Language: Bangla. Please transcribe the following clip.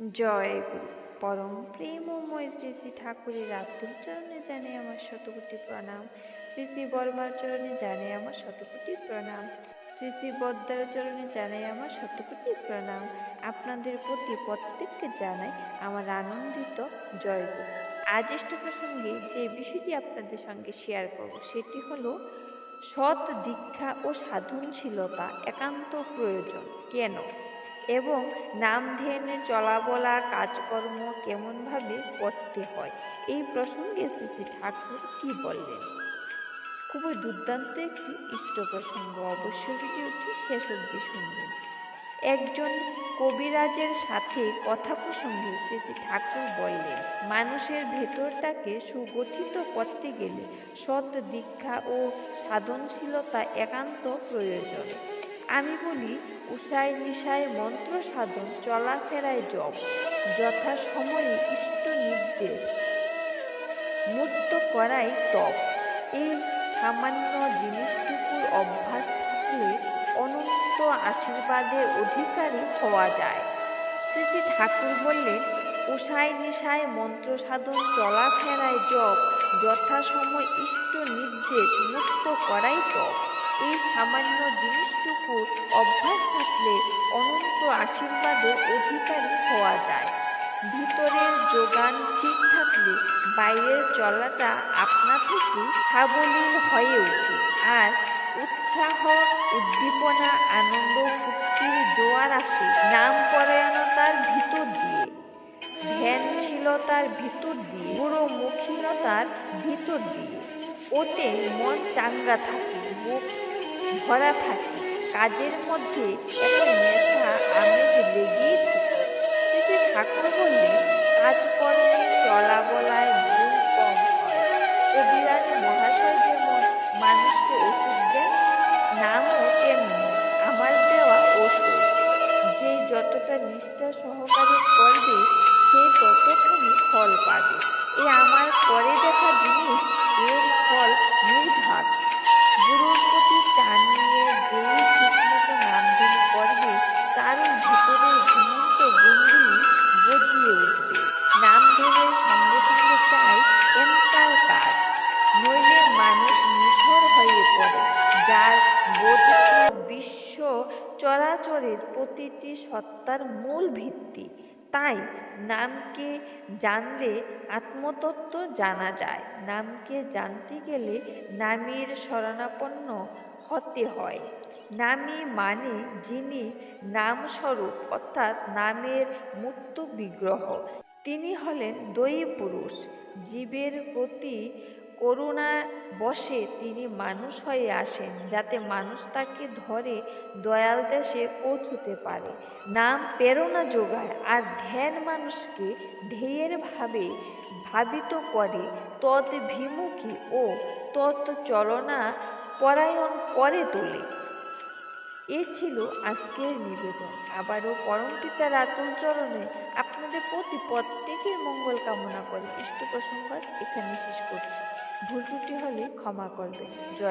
জয় গুরু পরম প্রেমময় শ্রী শ্রী ঠাকুরের আব্দুল চরণে জানে আমার শতকোটি প্রণাম। শ্রী শ্রী বর্মার চরণে জানে আমার শতকোটি প্রণাম। শ্রী শ্রী বদ্দার চরণে জানাই আমার শতকোটি প্রণাম। আপনাদের প্রতি প্রত্যেককে জানাই আমার আনন্দিত জয় গুরু আজ ইষ্ট প্রসঙ্গে যে বিষয়টি আপনাদের সঙ্গে শেয়ার করব, সেটি হলো সৎ দীক্ষা ও সাধনশীলতা একান্ত প্রয়োজন। কেন? এবং নাম ধ্যানে চলাবলা কাজকর্ম কেমনভাবে করতে হয়? এই প্রসঙ্গে শ্রী শ্রী ঠাকুর কী বললেন? খুবই দুর্দান্ত একটি ইষ্ট প্রসঙ্গ। অবশ্যই ভিডিওটি শেষ অবধি শুনবেন। একজন কবিরাজের সাথে কথা প্রসঙ্গে শ্রী শ্রী ঠাকুর বললেন, মানুষের ভেতরটাকে সুগঠিত করতে গেলে সৎ দীক্ষা ও সাধনশীলতা একান্ত প্রয়োজন। আমি বলি, উষায় নিশায় মন্ত্র সাধন, চলাফেরায় জপ যথা সময়ে ইষ্ট নির্দেশ, মুক্ত করাই তপ। এই সামান্য জিনিসটুকুর অভ্যাস থাকলে অনন্ত আশীর্বাদের অধিকারী হওয়া যায়। শ্রী শ্রী ঠাকুর বললেন, উষায় নিশায় মন্ত্র সাধন, চলাফেরায় জপ, যথাসময় ইষ্ট নির্দেশ, মুক্ত করাই তপ। এই সামান্য জিনিসটুকু অভ্যাস থাকলে অনন্ত আশীর্বাদের অধিকারী হওয়া যায়। ভিতরের যোগান ঠিক থাকলে বাইরের চলাটা আপনা থেকে সাবলীল হয়ে ওঠে আর উৎসাহ, উদ্দীপনা, আনন্দ ফুক্তির জোয়ার আসে নাম পরায়ণতার ভিতর দিয়ে। ধ্যানশীলতার ভিতর দিয়ে গুরুমুখীনতার ভিতর দিয়ে। ওতে মন চাঙ্গা থাকে বুক ভরা থাকে। কাজের মধ্যে একটা নেশা আমেজ লেগেই থাকে শ্রী ঠাকুর বললেন চলা বলায় ভুল কম হয়। কবিরাজ মহাশয় যেমন মানুষকে ওষুধ দেন নামও তেমনি আমার দেওয়া ওষুধ। যে যতটা নিষ্ঠা সহকারে করবে, সে ততখানি ফল পাবে। এ আমার পরে দেখা জিনিস ভিতরের ঘুমন্ত গুণগুলি গজিয়ে উঠবে। নামধনের সঙ্গে সঙ্গে চাই এমতার কাজ নইলে মানুষ নিথর হয়ে পড়ে। যার বোধ বিশ্ব চরাচরের প্রতিটি সত্তার মূল ভিত্তি। তাই নামকে জানলে আত্মতত্ত্ব জানা যায়। নামকে জানতে গেলে নামের শরণাপন্ন হতে হয়। নামী মানে যিনি নামস্বরূপ, অর্থাৎ নামের মূর্ত বিগ্রহ। তিনি হলেন দয়ী পুরুষ। জীবের প্রতি করুণা বসে তিনি মানুষ হয়ে আসেন, যাতে মানুষ তাকে ধরে, দয়াল দেশে পৌঁছতে পারে। নাম প্রেরণা যোগায় আর ধ্যান মানুষকে ধ্যেয়ের ভাবে ভাবিত করে। তদ্ভিমুখী ও তৎচলনা পরায়ণ করে তোলে। এ ছিল আজকের নিবেদন। আবারও পরমপিতার আতুল চরণে আপনাদের প্রতি প্রত্যেকের মঙ্গল কামনা করে। ইষ্ট প্রসঙ্গ এখানে শেষ করছি। ভুল ত্রুটি হলে ক্ষমা করবে জয়